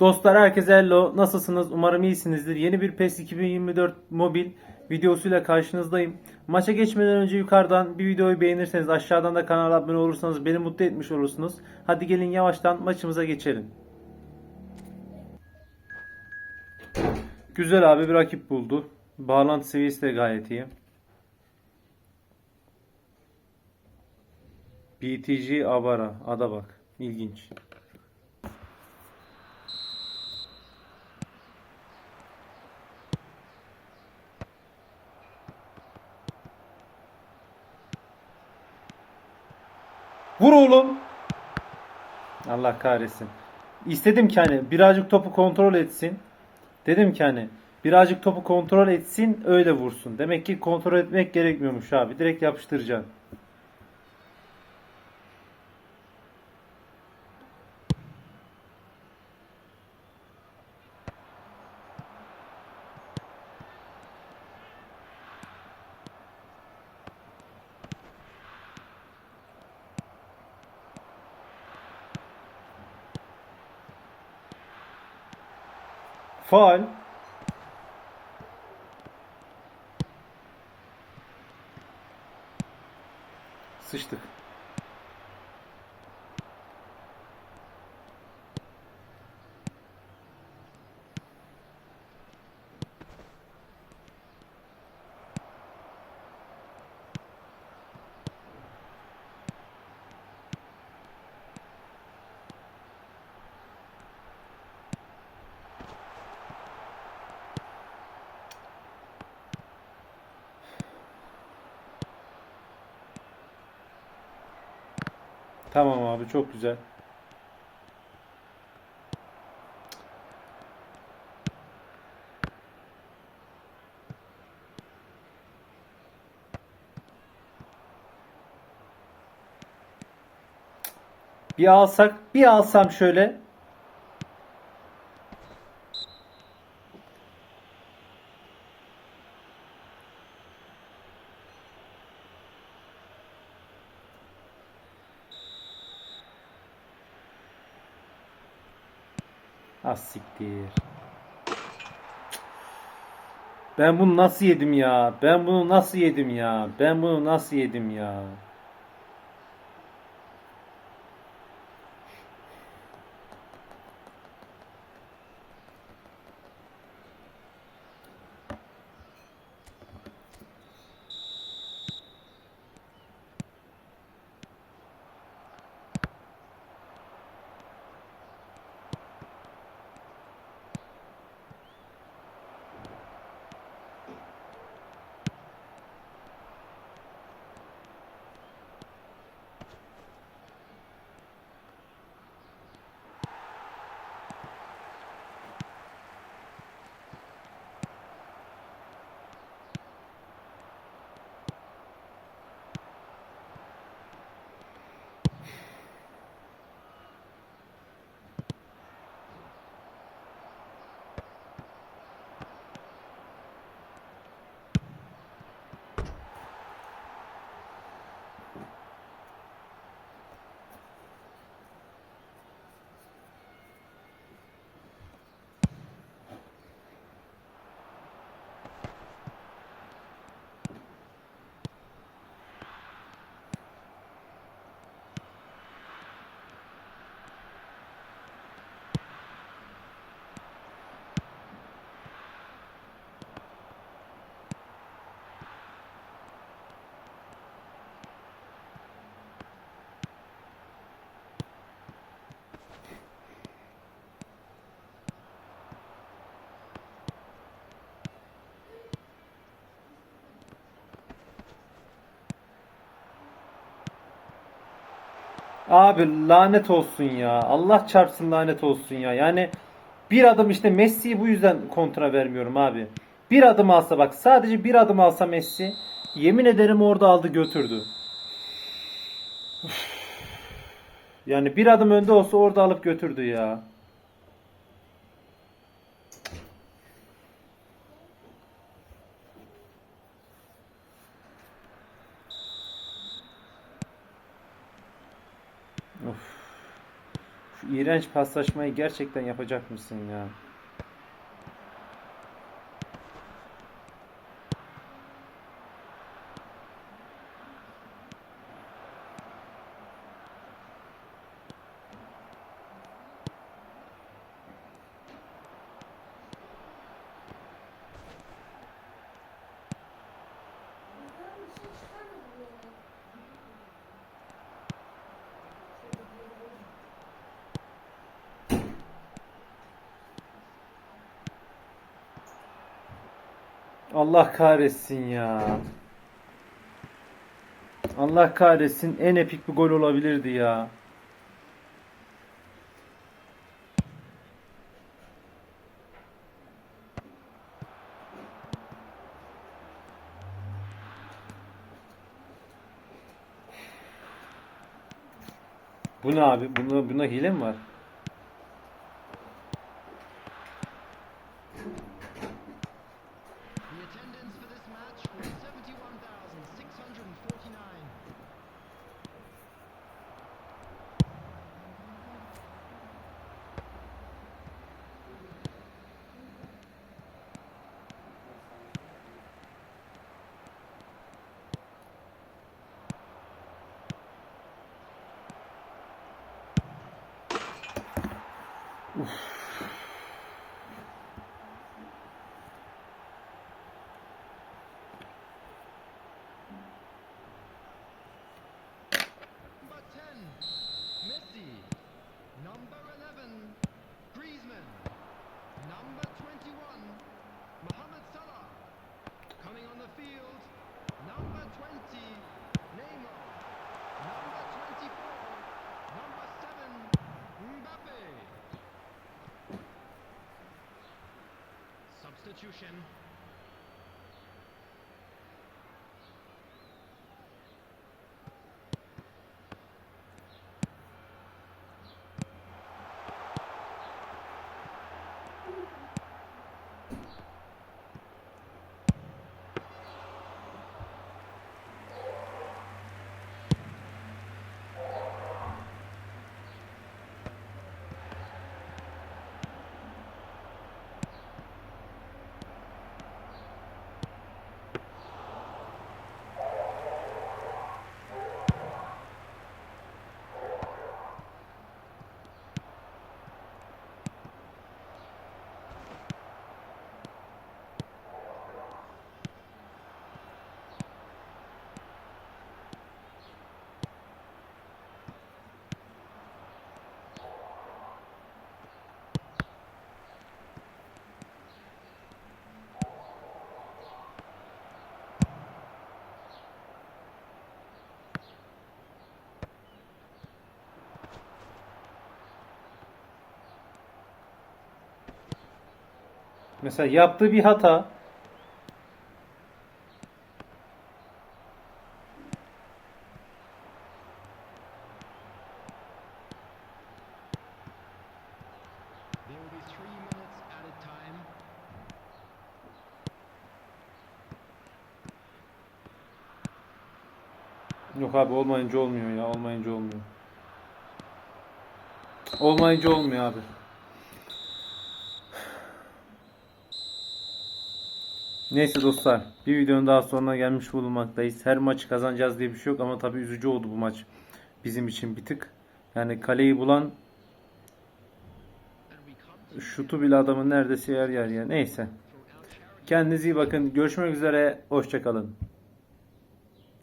Dostlar herkese hello. Nasılsınız? Umarım iyisinizdir. Yeni bir PES 2024 mobil videosuyla karşınızdayım. Maça geçmeden önce yukarıdan bir videoyu beğenirseniz aşağıdan da kanala abone olursanız beni mutlu etmiş olursunuz. Hadi gelin yavaştan maçımıza geçelim. Güzel abi bir rakip buldu. Bağlantı seviyesi de gayet iyi. BTG Abara. Ada bak. İlginç. Vur oğlum. Allah kahretsin. İstedim ki hani birazcık topu kontrol etsin. Dedim ki hani birazcık topu kontrol etsin öyle vursun. Demek ki kontrol etmek gerekmiyormuş abi. Direkt yapıştıracaksın. fun. Tamam abi çok güzel. Bir alsak, bir alsam şöyle. Az siktir. Ben bunu nasıl yedim ya? Ben bunu nasıl yedim ya? Ben bunu nasıl yedim ya? Abi lanet olsun ya. Allah çarpsın lanet olsun ya. Yani bir adım işte Messi'yi bu yüzden kontra vermiyorum abi. Bir adım alsa bak sadece bir adım alsa Messi yemin ederim orada aldı götürdü. Yani bir adım önde olsa orada alıp götürdü ya. Of. Şu iğrenç paslaşmayı gerçekten yapacak mısın ya? Allah kahretsin ya. Allah kahretsin en epik bir gol olabilirdi ya. Bu ne abi? Bunda, bunda hile mi var? Substitution. Mesela yaptığı bir hata. Yok abi olmayınca olmuyor ya. Olmayınca olmuyor. Olmayınca olmuyor abi. Neyse dostlar. Bir videonun daha sonuna gelmiş bulunmaktayız. Her maçı kazanacağız diye bir şey yok ama tabii üzücü oldu bu maç. Bizim için bir tık. Yani kaleyi bulan şutu bile adamın neredeyse yer yer ya. Neyse. Kendinize iyi bakın. Görüşmek üzere. Hoşçakalın.